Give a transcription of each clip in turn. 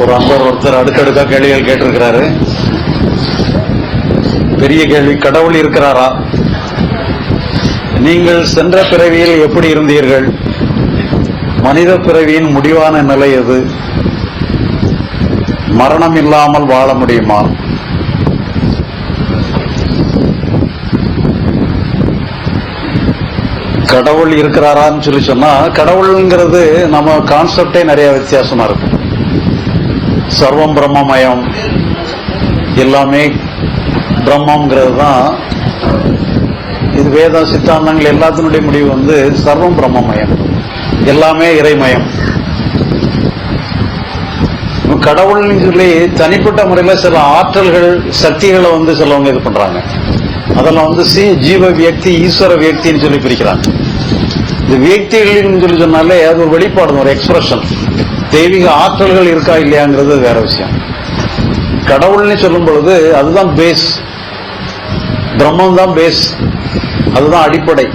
ஒரு அன்பர் ஒருத்தர் அடுக்கடுக்கா கேள்விகள் கேட்டிருக்கிறாரு. பெரிய கேள்வி கடவுள் இருக்கிறாரா? நீங்கள் சென்ற பிறவியில் எப்படி இருந்தீர்கள்? மனித பிறவியின் முடிவான நிலை எது? மரணம் இல்லாமல் வாழ முடியுமா? கடவுள் இருக்கிறாரான்னு சொல்லி சொன்னா கடவுள்ங்கிறது நம்ம கான்செப்டே நிறைய வித்தியாசமா இருக்கு. சர்வம் பிரம்மமயம். எல்லாமே பிரம்மங்கிறது தான் இது வேத சித்தாந்தங்கள் எல்லாத்தினுடைய முடிவு வந்து சர்வம் பிரம்மமயம். எல்லாமே இறைமயம். கடவுள்னு சொல்லி தனிப்பட்ட முறையில் சில ஆற்றல்கள் சக்திகளை வந்து சிலவங்க இது பண்றாங்க. அதெல்லாம் வந்து சி ஜீவ வியக்தி ஈஸ்வர வியக்தின்னு சொல்லி பிரிக்கிறாங்க. இந்த வியக்திகள்னு சொல்லி சொன்னாலே அது ஒரு வெளிப்பாடு ஒரு எக்ஸ்பிரஷன் தெய்வீக ஆற்றல்கள் இருக்கா இல்லையாங்கிறது வேற விஷயம். கடவுள்னு சொல்லும் பொழுது அதுதான் பேஸ் பிரம்மம் தான் பேஸ் அதுதான் அடிப்படை.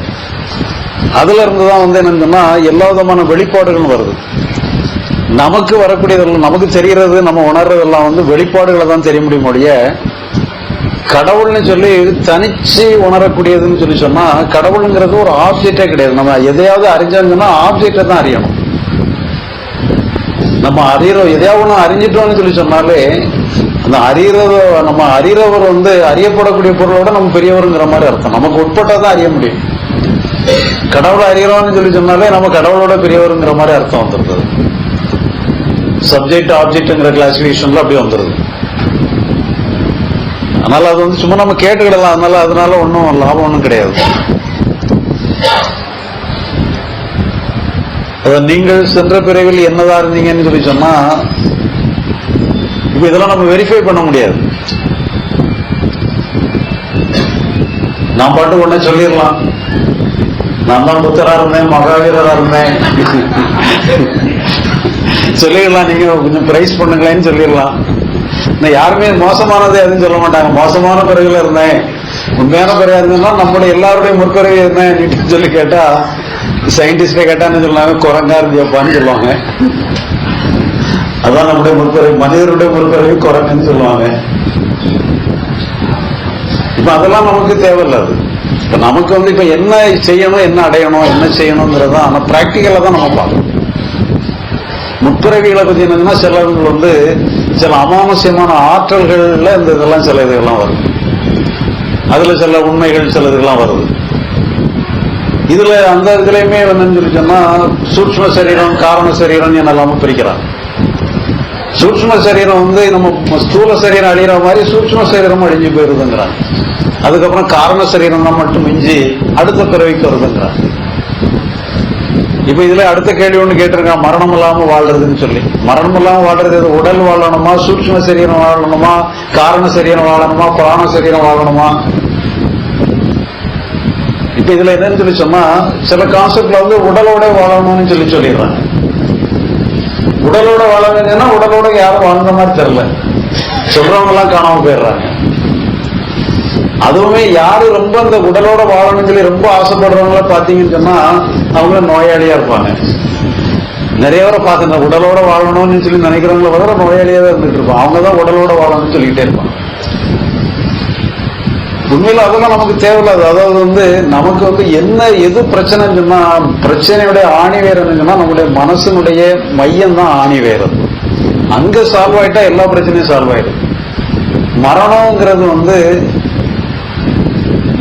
அதுல இருந்து தான் வந்து என்னன்னா எல்லா விதமான வெளிப்பாடுகளும் வருது. நமக்கு வரக்கூடியதெல்லாம் நமக்கு தெரிகிறது நம்ம உணர்றதெல்லாம் வந்து வெளிப்பாடுகளை தான் தெரிய முடியும் ஒழிய கடவுள்னு சொல்லி தனிச்சு உணரக்கூடியதுன்னு சொல்லி சொன்னா கடவுளுங்கிறது ஒரு ஆப்ஜெக்டே கிடையாது. நம்ம எதையாவது அறிஞ்சாங்கன்னா ஆப்ஜெக்டை தான் அறியணும். நம்ம அறியறோம் எதையா ஒன்று அறிஞ்சிட்டோம்னு சொல்லி சொன்னாலே அந்த அறியறத நம்ம அறியறவர் வந்து அறியப்படக்கூடிய பொருளோட நம்ம பெரியவருங்கிற மாதிரி அர்த்தம். நமக்கு உட்பட்டாதான் அறிய முடியும். கடவுளை அறியறோம்னு சொல்லி சொன்னாலே நம்ம கடவுளோட பெரியவருங்கிற மாதிரி அர்த்தம் வந்துருது. சப்ஜெக்ட் ஆப்ஜெக்ட்ங்கிற கிளாசிபிகேஷன்ல அப்படி வந்துருது. அதனால அது வந்து சும்மா நம்ம கேட்டுக்கிடலாம். அதனால அதனால ஒன்றும் லாபம் ஒன்றும் கிடையாது. நீங்கள் சென்ற பிறவில் என்னதான் இருந்தீங்கன்னு சொல்லி சொன்னா இப்ப இதெல்லாம் நம்ம வெரிஃபை பண்ண முடியாது. நான் பாட்டு உடனே சொல்லிடலாம். நான் தான் புத்தரா இருந்தேன் மகாவீரரா இருந்தேன். சொல்லிடலாம் நீங்க கொஞ்சம் பிரைஸ் பண்ணுங்களேன்னு சொல்லிடலாம். நான் யாருமே மோசமானது எதுவும் சொல்ல மாட்டாங்க. மோசமான பிறகுல இருந்தேன். உண்மையான பிறகு இருந்தேன்னா நம்மளுடைய எல்லாருடைய முற்பிறகு இருந்தேன் சொல்லி கேட்டா சயின்டிஸ்டே கேட்டான்னு சொல்லுவாங்க குரங்கா இருந்தியப்பான்னு சொல்லுவாங்க. அதான் நம்முடைய முற்பிறகு மனிதருடைய முற்பிறகு குரங்குன்னு சொல்லுவாங்க. இப்ப அதெல்லாம் நமக்கு தேவையில்ல அது. இப்ப நமக்கு வந்து இப்ப என்ன செய்யணும் என்ன அடையணும் என்ன செய்யணுங்கிறதா ஆனா பிராக்டிக்கலா தான் நம்ம பார்க்கணும். முற்பிறவிகளை பத்தி என்னன்னா சிலவர்கள் வந்து சில அமானுஷ்யமான ஆற்றல்கள்ல இந்த இதெல்லாம் சில இதுகள்லாம் வருது. அதுல சில உண்மைகள் சில இதுகள்லாம் வருது. இதுல அந்த இதுலயுமே என்னன்னு சொல்லி சொன்னா சூட்ச்ம சரீரம் காரண சரீரம் என்னெல்லாம பிரிக்கிறான் சூட்ச்ம சரீரம் வந்து நம்ம ஸ்தூல சரீரம் அழிகிற மாதிரி சூட்ச்ம சரீரம் அழிஞ்சு போயிருதுங்கிறாங்க. அதுக்கப்புறம் காரண சரீரம் தான் மட்டும் மிஞ்சி அடுத்த பிறவிக்கு வருதுங்கிறாங்க. இப்ப இதுல அடுத்த கேள்வி ஒண்ணு கேட்டிருக்கான் மரணம் இல்லாம வாழ்றதுன்னு சொல்லி. மரணம் இல்லாம வாழ்றது உடல் வாழணுமா? சூட்ச்ம சரீரம் வாழணுமா? காரண சரீரம் வாழணுமா? பிராண சரீரம் வாழணுமா? இப்ப இதுல என்னன்னு சொல்லி சொன்னா சில கான்செப்ட்ல வந்து உடலோட வாழணும்னு சொல்லி சொல்லிடுறாங்க. உடலோட வாழணுங்கன்னா உடலோட யாரும் வாழ்ந்த மாதிரி தெரியல. சொல்றவங்க எல்லாம் காணாம போயிடுறாங்க. அதுவுமே யாரு ரொம்ப அந்த உடலோட வாழணும்னு சொல்லி ரொம்ப ஆசைப்படுறவங்கள பாத்தீங்கன்னு சொன்னா அவங்க நோயாளியா இருப்பாங்க. நிறைய பேரை பார்த்து உடலோட வாழணும்னு சொல்லி நினைக்கிறவங்கள வர நோயாளியா தான் இருந்துட்டு இருப்பாங்க. அவங்க தான் உடலோட வாழணும்னு சொல்லிக்கிட்டே இருப்பாங்க. உண்மையில அதெல்லாம் நமக்கு தேவையில்லாது. அதாவது வந்து நமக்கு வந்து என்ன எது பிரச்சனைன்னு சொன்னா பிரச்சனையுடைய ஆணி வேறுன்னு சொன்னா நம்முடைய மனசினுடைய மையம் தான் ஆணி வேறு அங்க சால்வ் ஆயிட்டா எல்லா பிரச்சனையும் சால்வ் ஆயிடும். மரணம்ங்கிறது வந்து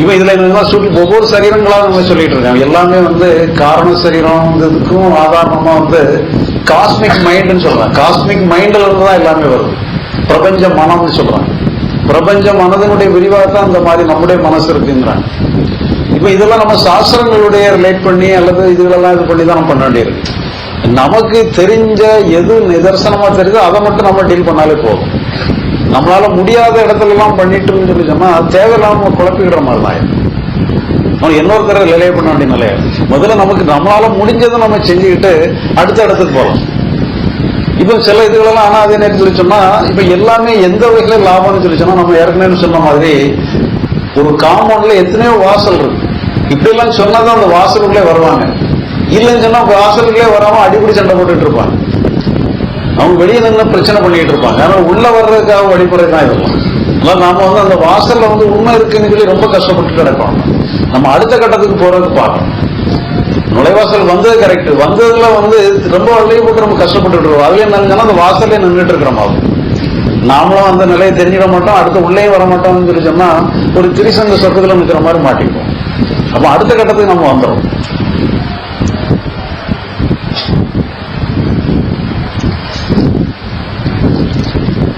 இவன் இதுல என்ன சொல்லி ஒவ்வொரு சரீரங்களா நம்ம சொல்லிட்டு இருக்காங்க. எல்லாமே வந்து காரண சரீரம் இதுக்கும் ஆதாரமா வந்து காஸ்மிக் மைண்ட்னு சொல்றாங்க. காஸ்மிக் மைண்ட்ல இருந்து தான் எல்லாமே வருது. பிரபஞ்ச மனம்னு சொல்றாங்க. பிரபஞ்ச மனதனுடைய விரிவாகத்தான் அந்த மாதிரி நம்முடைய மனசு இருக்குங்கிறாங்க. இப்ப இதெல்லாம் நம்ம சாஸ்திரங்களுடைய ரிலேட் பண்ணி அல்லது இதுகளெல்லாம் இது பண்ணி தான் நம்ம பண்ண வேண்டியிருக்கு நமக்கு தெரிஞ்ச எது நிதர்சனமா தெரியுதோ அதை மட்டும் நம்ம டீல் பண்ணாலே போதும். நம்மளால முடியாத இடத்துல எல்லாம் பண்ணிட்டு சொல்லி சொன்னா தேவையில்லாம நம்ம குழப்பிக்கிற மாதிரி தான் நம்ம இன்னொருத்தர ரிலே பண்ண வேண்டிய நிலையா முதல்ல நமக்கு நம்மளால முடிஞ்சதை நம்ம செஞ்சுக்கிட்டு அடுத்த இடத்துக்கு போகலாம். இப்ப சில இதுகளெல்லாம் ஆனா அதே சொல்லி சொன்னா இப்ப எல்லாமே எந்த வகையில லாபம்னு சொல்லி சொன்னா நம்ம ஏற்கனவே சொன்ன மாதிரி ஒரு காம்பவுண்ட்ல எத்தனையோ வாசல் இருக்கு. இப்படி எல்லாம் சொன்னாதான் அந்த வாசலுக்குள்ளே வருவாங்க. இல்லைன்னு சொன்னா வாசலுக்குள்ளே வராம அடிப்படி சண்டை போட்டுட்டு இருப்பாங்க. அவங்க வெளியே நின்று பிரச்சனை பண்ணிட்டு இருப்பாங்க. ஆனா உள்ள வர்றதுக்காக வழிமுறை தான் இதெல்லாம். அதனால நாம வந்து அந்த வாசல்ல வந்து உண்மை இருக்குன்னு சொல்லி ரொம்ப கஷ்டப்பட்டு கிடப்போம் நம்ம அடுத்த கட்டத்துக்கு போறதுக்கு பார்க்கணும். நுழைவாசல் வந்தது கரெக்ட் வந்ததுல வந்து ரொம்ப வழியை போட்டு நம்ம கஷ்டப்பட்டு இருக்கோம். அதுல என்னங்கன்னா அந்த வாசல்லே நின்றுட்டு இருக்கிற மாதிரி. நாமளும் அந்த நிலையை தெரிஞ்சிட மாட்டோம் அடுத்து உள்ளே வர மாட்டோம்னு சொல்லி சொன்னா ஒரு திரிசங்க சொர்க்கத்துல நிற்கிற மாதிரி மாட்டிப்போம் அப்ப அடுத்த கட்டத்துக்கு நம்ம வந்துடும்